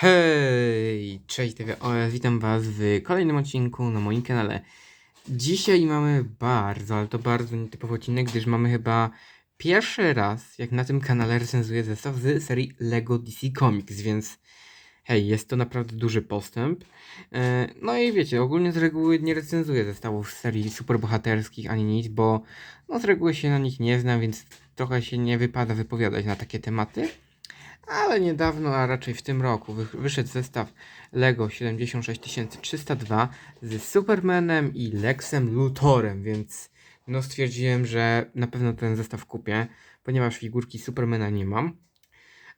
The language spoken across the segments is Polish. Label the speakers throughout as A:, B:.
A: Hej, cześć TVOS, witam was w kolejnym odcinku na moim kanale. Dzisiaj mamy bardzo, ale to bardzo nietypowy odcinek, gdyż mamy chyba pierwszy raz, jak na tym kanale recenzuję zestaw z serii LEGO DC Comics, więc hej, jest to naprawdę duży postęp. E, No i wiecie, ogólnie z reguły nie recenzuję zestawów z serii superbohaterskich ani nic, bo no z reguły się na nich nie znam, więc trochę się nie wypada wypowiadać na takie tematy. Ale niedawno, a raczej w tym roku, wy- wyszedł zestaw LEGO 76302 z Supermanem i Lexem Luthorem, więc no stwierdziłem, że na pewno ten zestaw kupię, ponieważ figurki Supermana nie mam.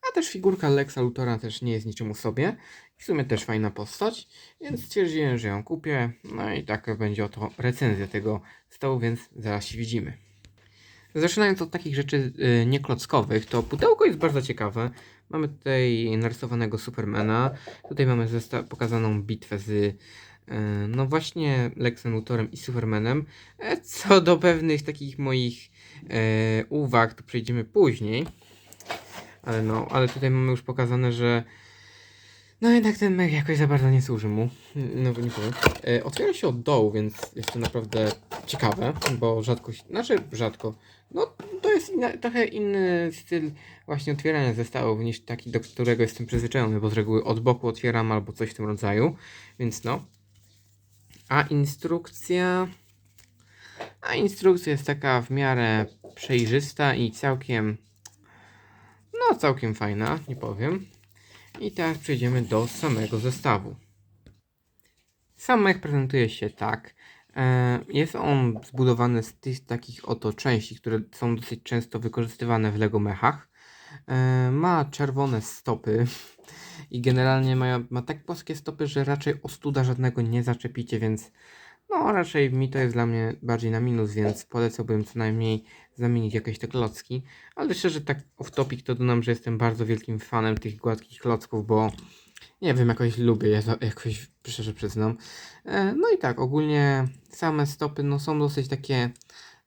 A: A też figurka Lexa Luthora też nie jest niczym u sobie. W sumie też fajna postać, więc stwierdziłem, że ją kupię. No i taka będzie oto recenzja tego zestawu, więc zaraz się widzimy. Zaczynając od takich rzeczy y, nieklockowych, to pudełko jest bardzo ciekawe. Mamy tutaj narysowanego Supermana. Tutaj mamy pokazaną bitwę z y, no właśnie Lexem Luthorem i Supermanem. E, Co do pewnych takich moich e, uwag, to przejdziemy później. Ale no, ale tutaj mamy już pokazane, że no jednak ten mech jakoś za bardzo nie służy mu. No nie powiem. E, otwiera się od dołu, więc jest to naprawdę ciekawe, bo rzadko, się- znaczy rzadko, no jest inna, trochę inny styl właśnie otwierania zestawów niż taki, do którego jestem przyzwyczajony, bo z reguły od boku otwieram albo coś w tym rodzaju, więc no. A instrukcja... A instrukcja jest taka w miarę przejrzysta i całkiem... No całkiem fajna, nie powiem. I teraz przejdziemy do samego zestawu. Sam mech prezentuje się tak. E, Jest on zbudowany z tych takich oto części, które są dosyć często wykorzystywane w Lego mechach. E, Ma czerwone stopy i generalnie ma, ma tak płaskie stopy, że raczej ostuda żadnego nie zaczepicie, więc no raczej mi to jest dla mnie bardziej na minus, więc polecałbym co najmniej zamienić jakieś te klocki. Ale szczerze tak off topic to dodam, że jestem bardzo wielkim fanem tych gładkich klocków, bo nie wiem, jakoś lubię je, jakoś szczerze przyznam. E, No i tak, ogólnie same stopy no, są dosyć takie,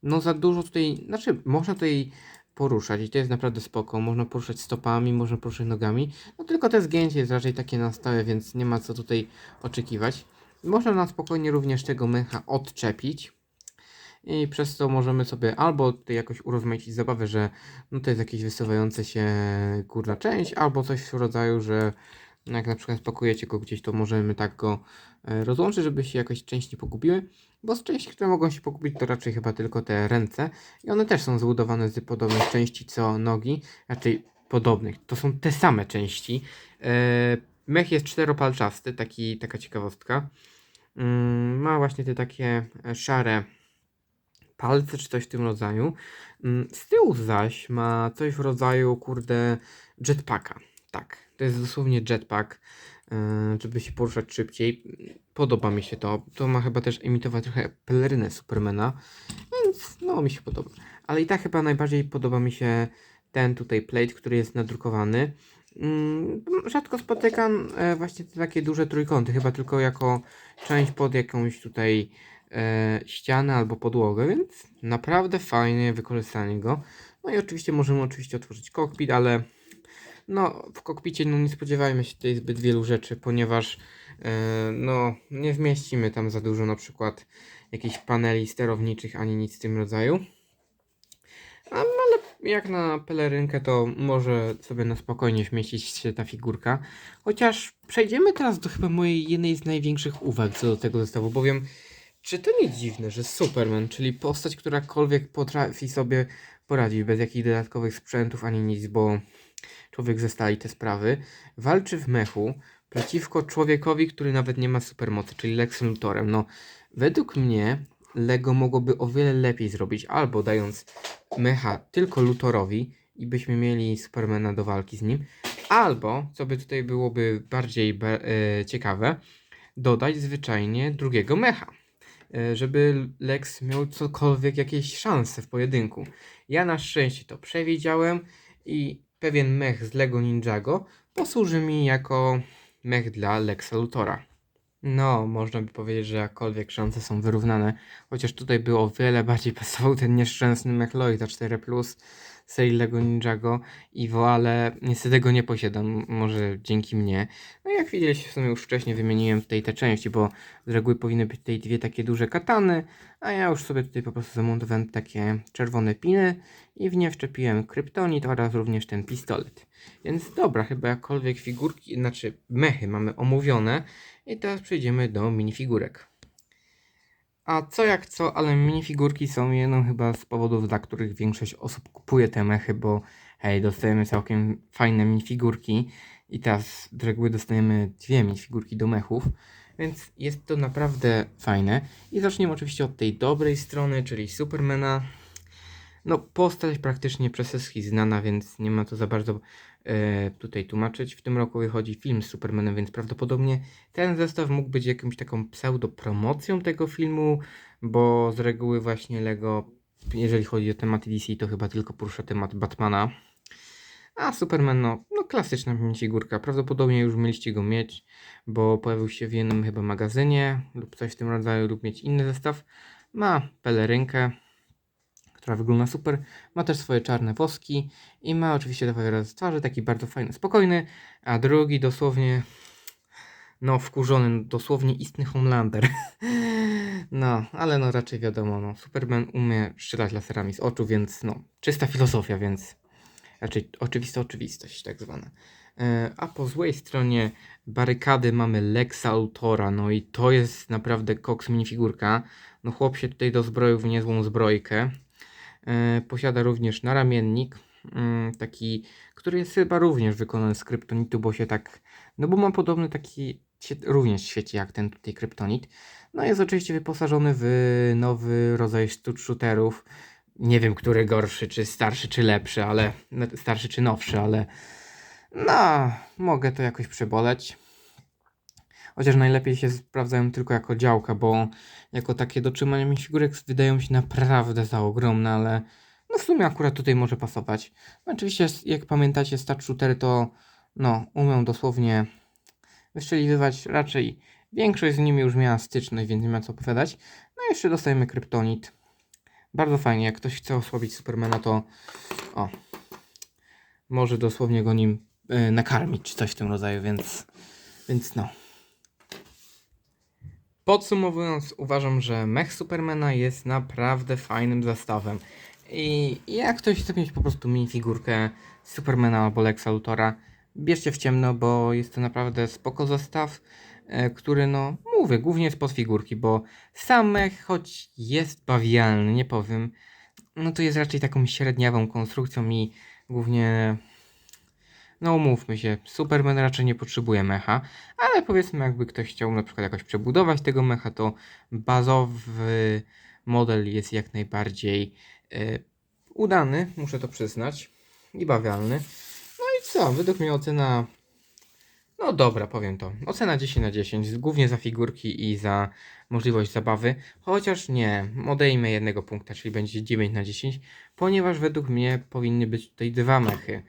A: no za dużo tutaj, znaczy można tutaj poruszać i to jest naprawdę spoko, można poruszać stopami, można poruszać nogami, no tylko te zgięcie jest raczej takie na stałe, więc nie ma co tutaj oczekiwać. Można na spokojnie również tego mecha odczepić i przez to możemy sobie albo tutaj jakoś urozmaicić zabawę, że no to jest jakieś wysuwające się górna część, albo coś w rodzaju, że jak na przykład spakujecie go gdzieś, to możemy tak go e, rozłączyć, żeby się jakoś części pogubiły, bo z części, które mogą się pogubić, to raczej chyba tylko te ręce i one też są zbudowane z podobnych części co nogi, raczej podobnych, to są te same części. E, Mech jest czteropalczasty, taki, taka ciekawostka. Mm, Ma właśnie te takie e, szare palce czy coś w tym rodzaju. Mm, Z tyłu zaś ma coś w rodzaju, kurde, jetpacka. Tak, to jest dosłownie jetpack, yy, żeby się poruszać szybciej. Podoba mi się to. To ma chyba też imitować trochę pelerynę Supermana, więc no mi się podoba. Ale i tak chyba najbardziej podoba mi się ten tutaj plate, który jest nadrukowany. Mm, Rzadko spotykam e, właśnie te takie duże trójkąty, chyba tylko jako część pod jakąś tutaj e, ścianę albo podłogę, więc naprawdę fajne wykorzystanie go. No i oczywiście możemy oczywiście otworzyć kokpit, ale no w kokpicie no nie spodziewajmy się tutaj zbyt wielu rzeczy, ponieważ e, no nie zmieścimy tam za dużo na przykład jakichś paneli sterowniczych ani nic w tym rodzaju. Ale jak na pelerynkę to może sobie na spokojnie zmieścić się ta figurka. Chociaż przejdziemy teraz do chyba mojej jednej z największych uwag co do tego zestawu, bowiem czy to nie dziwne, że Superman, czyli postać, którakolwiek potrafi sobie poradzić bez jakichś dodatkowych sprzętów ani nic, bo człowiek zestali te sprawy, walczy w mechu przeciwko człowiekowi, który nawet nie ma supermocy, czyli Lexem Luthorem. No, według mnie Lego mogłoby o wiele lepiej zrobić, albo dając mecha tylko Luthorowi i byśmy mieli Supermana do walki z nim, albo, co by tutaj byłoby bardziej be, e, ciekawe, dodać zwyczajnie drugiego mecha e, żeby Lex miał cokolwiek, jakieś szanse w pojedynku. Ja na szczęście to przewidziałem i pewien mech z Lego Ninjago posłuży mi jako mech dla Lexa Luthora. No, można by powiedzieć, że jakkolwiek szanse są wyrównane, chociaż tutaj by o wiele bardziej pasował ten nieszczęsny mech Lloyda 4+, serii LEGO Ninjago Evo, ale niestety go nie posiadam, może dzięki mnie. No jak widzieliście, w sumie już wcześniej wymieniłem tutaj te części, bo z reguły powinny być tutaj dwie takie duże katany, a ja już sobie tutaj po prostu zamontowałem takie czerwone piny i w nie wszczepiłem kryptonit oraz również ten pistolet. Więc dobra, chyba jakkolwiek figurki, znaczy mechy mamy omówione i teraz przejdziemy do minifigurek. A co jak co, ale minifigurki są jedną chyba z powodów, dla których większość osób kupuje te mechy, bo hej, dostajemy całkiem fajne minifigurki i teraz z reguły dostajemy dwie minifigurki do mechów, więc jest to naprawdę fajne. I zaczniemy oczywiście od tej dobrej strony, czyli Supermana. No, postać praktycznie przez wszystkich znana, więc nie ma to za bardzo tutaj tłumaczyć. W tym roku wychodzi film z Supermanem, więc prawdopodobnie ten zestaw mógł być jakąś taką pseudo-promocją tego filmu, bo z reguły właśnie Lego, jeżeli chodzi o tematy DC, to chyba tylko porusza temat Batmana. A Superman, no, no klasyczna minifigurka. Prawdopodobnie już mieliście go mieć, bo pojawił się w jednym chyba magazynie lub coś w tym rodzaju, lub mieć inny zestaw. Ma pelerynkę, która wygląda super. Ma też swoje czarne woski i ma oczywiście dwa wyrazy twarzy, taki bardzo fajny, spokojny, a drugi dosłownie, no wkurzony, dosłownie istny Homelander. No, ale no raczej wiadomo, no Superman umie strzelać laserami z oczu, więc no, czysta filozofia, więc raczej oczywista oczywistość tak zwana. E, A po złej stronie barykady mamy Lexa Luthora, no i to jest naprawdę koks minifigurka. No chłop się tutaj dozbroił w niezłą zbrojkę. E, Posiada również naramiennik, mm, taki, który jest chyba również wykonany z kryptonitu, bo się tak, no bo ma podobny taki, również świeci jak ten tutaj kryptonit. No jest oczywiście wyposażony w nowy rodzaj shooterów. Nie wiem, który gorszy, czy starszy, czy lepszy, ale no, starszy, czy nowszy, ale no, mogę to jakoś przeboleć. Chociaż najlepiej się sprawdzają tylko jako działka, bo jako takie dotrzymania mi figurek wydają się naprawdę za ogromne, ale no w sumie akurat tutaj może pasować. No oczywiście, jak pamiętacie, stat shootery to no, umią dosłownie wystrzeliwywać raczej. Większość z nimi już miała styczność, więc nie ma co opowiadać. No i jeszcze dostajemy kryptonit. Bardzo fajnie, jak ktoś chce osłabić Supermana, to o, może dosłownie go nim y, nakarmić, czy coś w tym rodzaju, więc, więc no. Podsumowując, uważam, że mech Supermana jest naprawdę fajnym zestawem. I jak ktoś chce mieć po prostu minifigurkę Supermana albo Lexa Luthora, bierzcie w ciemno, bo jest to naprawdę spoko zestaw, e, który no, mówię, głównie jest pod figurki, bo sam mech, choć jest bawialny, nie powiem, no to jest raczej taką średniawą konstrukcją i głównie no umówmy się, Superman raczej nie potrzebuje mecha, ale powiedzmy jakby ktoś chciał na przykład jakoś przebudować tego mecha, to bazowy model jest jak najbardziej e, udany, muszę to przyznać, i bawialny. No i co, według mnie ocena, no dobra, powiem to, ocena 10 na 10, głównie za figurki i za możliwość zabawy, chociaż nie, odejmę jednego punkta, czyli będzie 9 na 10, ponieważ według mnie powinny być tutaj dwa mechy.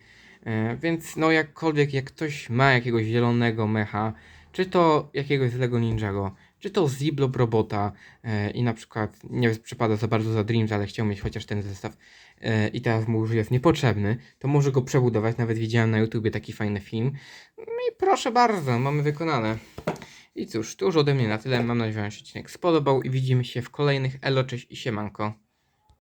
A: E, Więc no jakkolwiek jak ktoś ma jakiegoś zielonego mecha, czy to jakiegoś z Ninjago, czy to Ziblob Robota e, i na przykład nie przypada za bardzo za Dreams, ale chciał mieć chociaż ten zestaw e, i teraz mu już jest niepotrzebny, to może go przebudować. Nawet widziałem na YouTubie taki fajny film. No I proszę bardzo, mamy wykonane. I cóż, to już ode mnie na tyle. Mam nadzieję, że się odcinek spodobał i widzimy się w kolejnych Elo, cześć i siemanko.